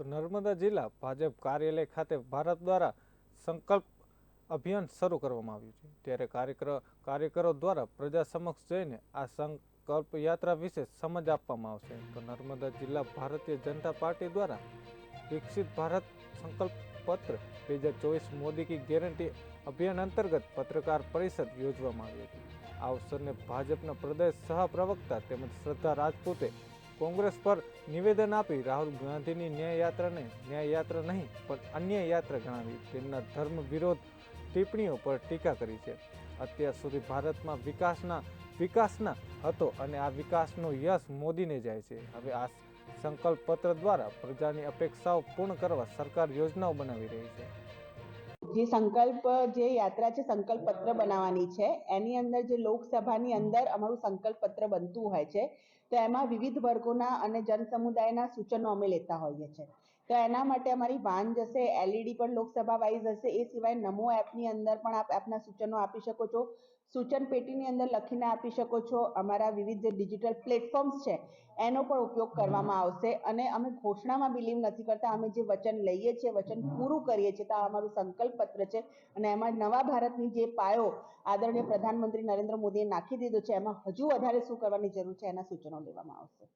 તો નર્મદા જિલ્લા ભાજપ કાર્યાલય ખાતે ભારત દ્વારા સંકલ્પ અભિયાન શરૂ કરવામાં આવ્યું છે. ત્યારે કાર્યક્રમ કાર્યકરો દ્વારા પ્રજા સમક્ષ જઈને આ સંકલ્પ યાત્રા વિશે સમજ આપવામાં આવશે. તો નર્મદા જિલ્લા ભારતીય જનતા પાર્ટી દ્વારા વિકસિત ભારત સંકલ્પ પત્ર બે હજાર ચોવીસ મોદી કી ગેરંટી અભિયાન અંતર્ગત પત્રકાર પરિષદ યોજવામાં આવી હતી. આ અવસરને ભાજપના પ્રદેશ સહપ્રવક્તા તેમજ શ્રદ્ધા રાજપૂતે કોંગ્રેસ પર નિવેદન આપી રાહુલ ગાંધીની ન્યાય યાત્રાને ન્યાય યાત્રા નહીં, પણ અન્ય યાત્રા ગણાવી. તેમના ધર્મ વિરોધ ટિપ્પણીઓ પર ટીકા કરી છે. અત્યાર સુધી ભારતમાં વિકાસના વિકાસના હતો અને આ વિકાસનો યશ મોદીને જાય છે. હવે આ સંકલ્પ પત્ર દ્વારા પ્રજાની અપેક્ષાઓ પૂર્ણ કરવા સરકાર યોજનાઓ બનાવી રહી છે. જે સંકલ્પ, જે યાત્રા છે સંકલ્પ પત્ર બનાવવાની છે, એની અંદર જે લોકસભાની અંદર અમારું સંકલ્પ પત્ર બનતું હોય છે, તો એમાં વિવિધ વર્ગોના અને જન સમુદાયના સૂચનો અમે લેતા હોઈએ છીએ. તો એના માટે અમારી વાન જશે એલઈડી પણ લોકસભા વાઇઝ હશે, એ સિવાય નમો એપની અંદર પણ આપ આપના સૂચનો આપી શકો છો. સૂચન પેટીની અંદર લખીને આપી શકો છો, અમારા વિવિધ જે ડિજિટલ પ્લેટફોર્મ્સ છે, એનો પણ ઉપયોગ કરવામાં આવશે. અને અમે ઘોષણામાં બિલીવ નથી કરતા, અમે જે વચન લઈએ છીએ, વચન પૂરું કરીએ છીએ, તો આ અમારું સંકલ્પ પત્ર છે. અને એમાં નવા ભારતની જે પાયો આદરણીય પ્રધાનમંત્રી નરેન્દ્ર મોદીએ નાખી દીધો છે, એમાં હજુ વધારે શું કરવાની જરૂર છે, એના સૂચનો લેવામાં આવશે.